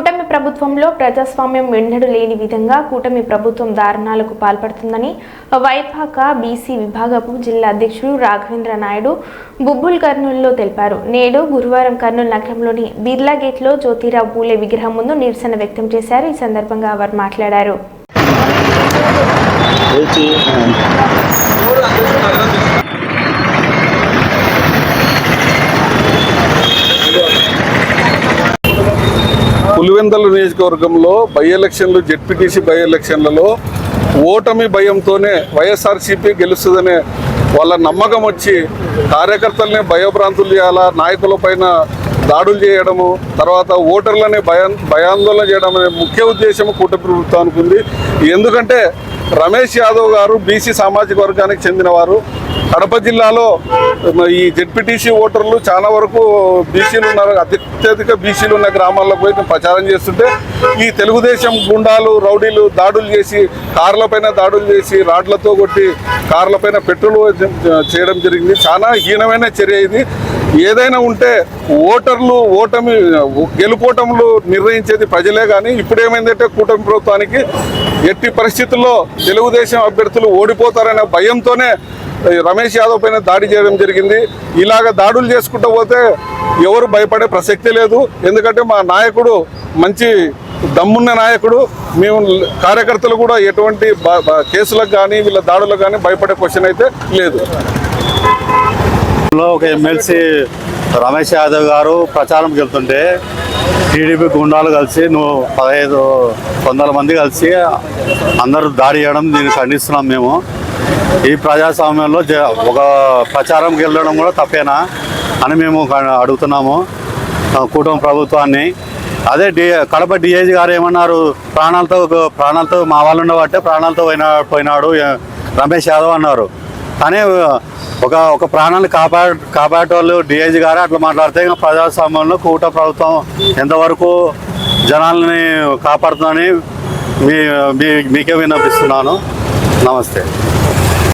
కూటమి ప్రభుత్వంలో ప్రజాస్వామ్యం వెన్నడు లేని విధంగా కూటమి ప్రభుత్వం దారుణాలకు పాల్పడుతుందని వైపాక బీసీ విభాగపు జిల్లా అధ్యక్షుడు రాఘవేంద్ర నాయుడు బుబ్బుల్ కర్నూలులో తెలిపారు. నేడు గురువారం కర్నూలు నగరంలోని బిర్లా గేట్లో జ్యోతిరావు పూలే విగ్రహం ముందు నిరసన వ్యక్తం చేశారు. ఈ సందర్భంగా వారు మాట్లాడారు. పులివెందల నియోజకవర్గంలో బై ఎలక్షన్లు జెడ్పీటీసీ బై ఎలక్షన్లలో ఓటమి భయంతోనే వైఎస్ఆర్సీపీ గెలుస్తుందనే వాళ్ళ నమ్మకం వచ్చి కార్యకర్తల్ని భయభ్రాంతులు చేయాలా నాయకుల పైన దాడులు చేయడము తర్వాత ఓటర్లని భయా భయాందోళన చేయడం అనే ముఖ్య ఉద్దేశం కూటమి ప్రభుత్వానికి ఉంది ఎందుకంటే రమేష్ యాదవ్ గారు బీసీ సామాజిక వర్గానికి చెందినవారు. కడప జిల్లాలో ఈ జెడ్పీటీసీ ఓటర్లు చాలా వరకు బీసీలు ఉన్నారు. అత్యధిక బీసీలు ఉన్న గ్రామాల్లో పోయి ప్రచారం చేస్తుంటే ఈ తెలుగుదేశం గుండాలు రౌడీలు దాడులు చేసి కార్లపైన దాడులు చేసి రాడ్లతో కొట్టి కార్లపైన పెట్రోల్ చేయడం జరిగింది. చాలా హీనమైన చర్య ఇది. ఏదైనా ఉంటే ఓటర్లు ఓటమి గెలుపోటములు నిర్ణయించేది ప్రజలే కానీ ఇప్పుడు ఏమైందంటే కూటమి ప్రభుత్వానికి ఎట్టి పరిస్థితుల్లో తెలుగుదేశం అభ్యర్థులు ఓడిపోతారనే భయంతోనే రమేష్ యాదవ్ పైన దాడి చేయడం జరిగింది. ఇలాగ దాడులు చేసుకుంటూ పోతే ఎవరు భయపడే ప్రసక్తి లేదు. ఎందుకంటే మా నాయకుడు మంచి దమ్మున్న నాయకుడు. మేము కార్యకర్తలు కూడా ఎటువంటి బ- కేసులకు కానీ వీళ్ళ దాడులకు కానీ భయపడే క్వశ్చన్ అయితే లేదు. ఒక ఎమ్మెల్సీ రమేష్ యాదవ్ గారు ప్రచారం వెళ్తుంటే టీడీపీ గుండాలు కలిసి నువ్వు పదహైదు వందల మంది కలిసి అందరూ దాడి చేయడం దీన్ని ఖండిస్తున్నాం మేము. ఈ ప్రజాస్వామ్యంలో ఒక ప్రచారంకి వెళ్ళడం కూడా తప్పేనా అని మేము అడుగుతున్నాము. ఆ, కూటమి ప్రభుత్వాన్ని. అదే డి కడప డిఐజీ గారు ఏమన్నారు? ప్రాణాలతో ప్రాణాలతో మా వాళ్ళు ఉండబట్టే ప్రాణాలతో పోయినా పోయినాడు రమేష్ యాదవ్ అన్నారు. కానీ ఒక ఒక ప్రాణాన్ని కాపా కాపాడేటోళ్ళు డిఐజీ గారు అట్లా మాట్లాడితే ఇంకా ప్రజాస్వామ్యంలో కూట ప్రభుత్వం ఎంతవరకు జనాల్ని కాపాడుతుందని మీ మీ మీకే విన్నపిస్తున్నాను. నమస్తే.